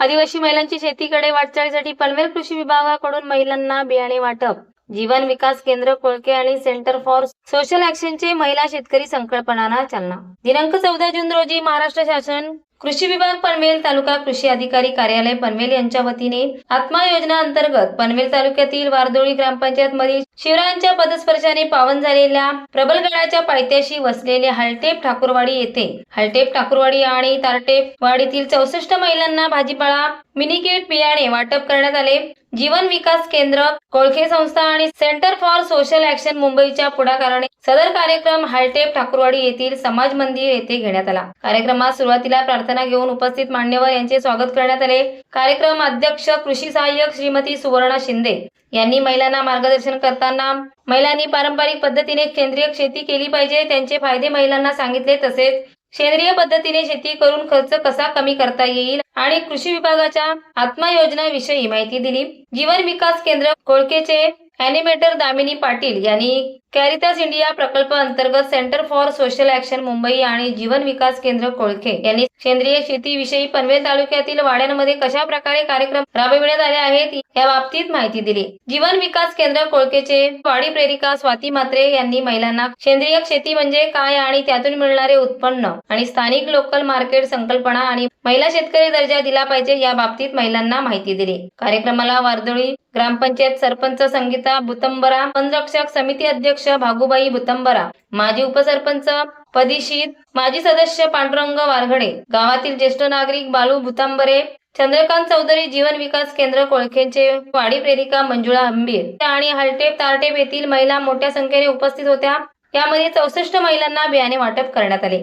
आदिवासी महिलांची शेतीकडे वाटचालीसाठी पनवेल कृषी विभागाकडून महिलांना बियाणे वाटप. जीवन विकास केंद्र कोळके आणि सेंटर फॉर सोशल ऍक्शनचे महिला शेतकरी संकल्पनांना चालना. दिनांक चौदा जून रोजी महाराष्ट्र शासन कृषी विभाग पनवेल तालुका कृषी अधिकारी कार्यालय पनवेल यांच्या वतीने आत्मा योजना अंतर्गत पनवेल तालुक्यातील वारदोळी ग्रामपंचायत मधील शिवरायांच्या पदस्पर्शाने पावन झालेल्या प्रबलगडाच्या पायथ्याशी वसलेले हलटेप ठाकूरवाडी येथे हलटेप ठाकूरवाडी आणि तारटेप वाडीतील चौसष्ट महिलांना भाजीपाला मिनिकेट बियाणे वाटप करण्यात आले. जीवन विकास केंद्र कोळखे संस्था आणि सेंटर फॉर सोशल ऍक्शन मुंबईच्या पुढाकाराने सदर कार्यक्रम हायटेप ठाकूरवाडी येथील समाज मंदिर येथे घेण्यात आला. कार्यक्रमात सुरुवातीला प्रार्थना घेऊन उपस्थित मान्यवर यांचे स्वागत करण्यात आले. कार्यक्रम अध्यक्ष कृषी सहाय्यक श्रीमती सुवर्णा शिंदे यांनी महिलांना मार्गदर्शन करताना महिलांनी पारंपरिक पद्धतीने सेंद्रिय शेती केली पाहिजे त्यांचे फायदे महिलांना सांगितले तसेच सेंद्रिय पद्धतीने शेती करून खर्च कसा कमी करता येईल आणि कृषी विभागाच्या आत्मा योजनेविषयी माहिती दिली. जीवन विकास केंद्र कोळकेचे अॅनिमेटर दामिनी पाटील यांनी कॅरितास इंडिया प्रकल्प अंतर्गत centre for social action Mumbai आणि जीवन विकास केंद्र कोळखे यांनी सेंद्रिय शेतीविषयी पनवेल तालुक्यातील वाड्यांमध्ये कशा प्रकारे कार्यक्रम राबविण्यात आले आहेत या बाबतीत माहिती दिली. जीवन विकास केंद्र कोळकेचे वाडी प्रेरिका स्वाती मात्रे यांनी महिलांना सेंद्रिय शेती म्हणजे काय आणि त्यातून मिळणारे उत्पन्न आणि स्थानिक लोकल मार्केट संकल्पना आणि महिला शेतकरी दर्जा दिला पाहिजे या बाबतीत महिलांना माहिती दिली. कार्यक्रमाला वारदोळी ग्रामपंचायत सरपंच संगीता बुतंबरा वनरक्षक समिती अध्यक्ष भागुबाई भुतंबरा माजी उपसरपंच पदिशीत माजी सदस्य पांडुरंग वारघडे गावातील ज्येष्ठ नागरिक बालू भुतांबरे चंद्रकांत चौधरी जीवन विकास केंद्र कोळखेचे वाडी प्रेरिका मंजुळा अंबीर आणि हलटेप तारटेप येथील महिला मोठ्या संख्येने उपस्थित होत्या. यामध्ये चौसष्ट महिलांना बियाणे वाटप करण्यात आले.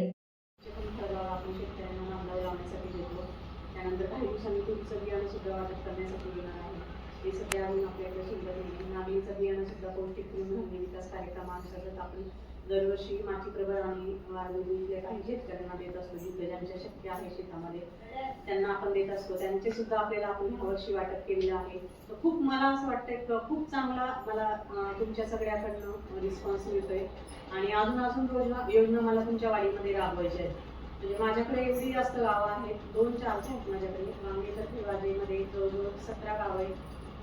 त्यानंतर काही दिवसांनी तुमचं बियाणं सुद्धा वाटप करण्यासाठी येणार आहे हे सगळे अजून आपल्याकडे शिल्लक आहे नागलीचं बियाणं सुद्धा पौष्टिक तृणधान्य विकास कार्यक्रमांतर्गत आपण दरवर्षी माती प्रभार आणि वारवलीतल्या काही शेतकऱ्यांना देत असतो. जिथे ज्यांच्या शक्य आहे शेतामध्ये त्यांना आपण देत असतो. त्यांचे सुद्धा आपल्याला आपण ह्या वर्षी वाटप केलेलं आहे. तर खूप मला असं वाटतंय खूप चांगला मला तुमच्या सगळ्याकडनं रिस्पॉन्स मिळतोय. आणि अजून अजून योजना योजना मला तुमच्या वाडीमध्ये राबवायच्या आहेत म्हणजे माझ्याकडे एवढी जास्त गावं आहेत दोन चार्ज आहेत माझ्याकडे. वांगेकर फिरवाजेमध्ये जवळजवळ सतरा गावं आहेत.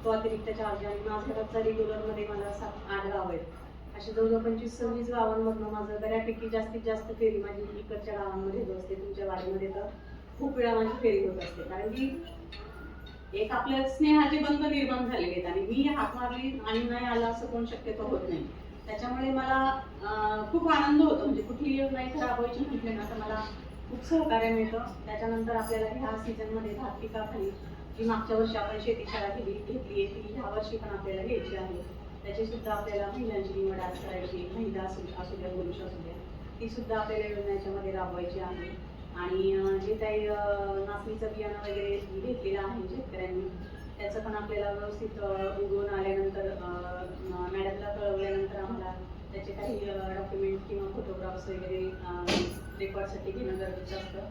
तो अतिरिक्त चार्ज आणि माझ्याकडचा रेग्युलरमध्ये मला सात आठ गाव आहेत. असे जवळजवळ पंचवीस सव्वीस गावांमधनं माझं बऱ्यापैकी जास्तीत जास्त फेरी माझी इकडच्या गावांमध्ये होत असते तुमच्या वाडीमध्ये तर खूप वेळा माझी फेरी होत असते. कारण की एक आपल्या स्नेहाचे बंध निर्माण झालेले आहेत आणि मी हात मारली आणि नाही आला असं कोण शक्यतो होत नाही. त्याच्यामुळे मला खूप आनंद होतो. म्हणजे कुठली नाही इथं राबवायची म्हटले ना तर मला खूप सहकार्य मिळतं. त्याच्यानंतर आपल्याला ह्या सीझनमध्ये भात पिकाखाली जी मागच्या वर्षी आपण शेती शाळा केली घेतली आहे ती ह्या वर्षी पण आपल्याला घ्यायची आहे. त्याची सुद्धा आपल्याला महिलांची निवड आज करायची महिला असू असू द्या पुरुष असू द्या ती सुद्धा आपल्याला योजनेच्यामध्ये राबवायची आहे. आणि जे काही नाचणीचं बियाणं वगैरे घेतलेलं आहे शेतकऱ्यांनी त्याचं पण आपल्याला व्यवस्थित उगवून आल्यानंतर मॅडमला कळवल्यानंतर आम्हाला त्याचे काही डॉक्युमेंट किंवा फोटोग्राफ्स वगैरे रेकॉर्डसाठी घेणं गरजेचं असतं.